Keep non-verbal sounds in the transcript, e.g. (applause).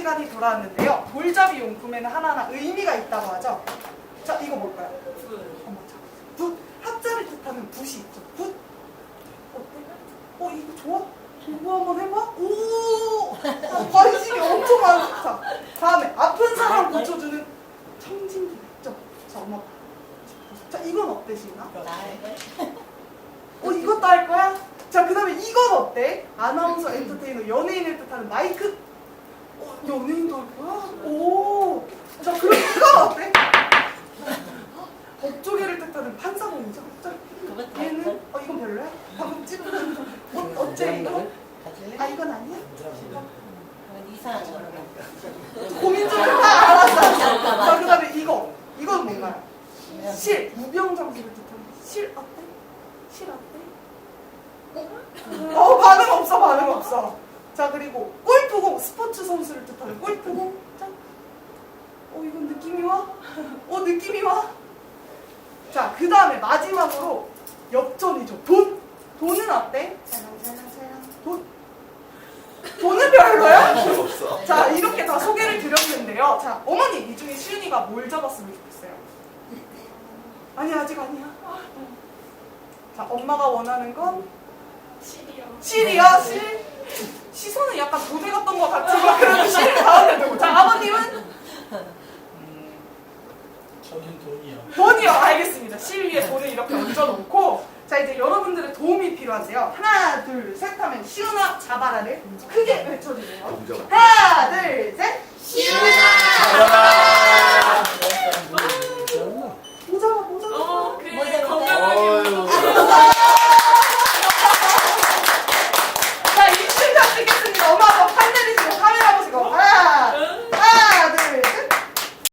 시간이 돌아왔는데요. 돌잡이 용품에는 하나하나 의미가 있다고 하죠. 자, 이거 뭘까요? 어, 맞아. 붓. 합자를 뜻하는 붓이 있죠. 붓. 어때? 어, 이거 좋아? 공부 한번 해봐? 오! 어, 관심이 엄청 많아. 자, 다음에 아픈 사람 고쳐주는 청진기 있죠? 자, 엄마. 자, 이건 어때, 시나? 어, 이것도 할 거야? 자, 그 다음에 이건 어때? 아나운서, 엔터테이너, 연예인을 뜻하는 마이크? 어, 연예인도 할 거야? 오! 자, 그럼 이건 어때? 법조계를 뜻하는 판사봉이죠? 자, 얘는? 어, 이건 별로야? 방금 찝은 어, 어째 이거? 아, 이건 아니야? 이상한. 고민 좀 해봐. 알았어. 자, 그 다음에 이거. 이건 뭔가요? 실. 무병장수를 뜻하는 실 어때? 실 어때? 어, 반응 없어, 반응 없어. 자, 그리고 골프공. 스포츠 선수를 뜻하는 골프공. 자. 어, 이건 느낌이 와? (laughs) 어, 느낌이 와? 자, 그 다음에 마지막으로 엽전이죠. 돈. 돈은 어때? 돈. 돈은 별로야? 없어. 자, 이렇게 다 소개를 드렸는데요. 자, 어머니, 이 중에 시윤이가 뭘 잡았으면 좋겠어요? 아니, 아직 아니야. 아, 자, 엄마가 원하는 건? 실이요. 실이야, 실? 시선은 약간 도대 같던 것 같지만, 그래도 실 다음에 두고. 자, 아버님은? 음, 저는 돈이요. 돈이요. 알겠습니다. 실 위에 돈을 이렇게 얹어놓고, 자, 이제 여러분들의 도움이 필요한데요. 하나, 둘, 셋 하면 시윤아 잡아라를 크게 외쳐주세요.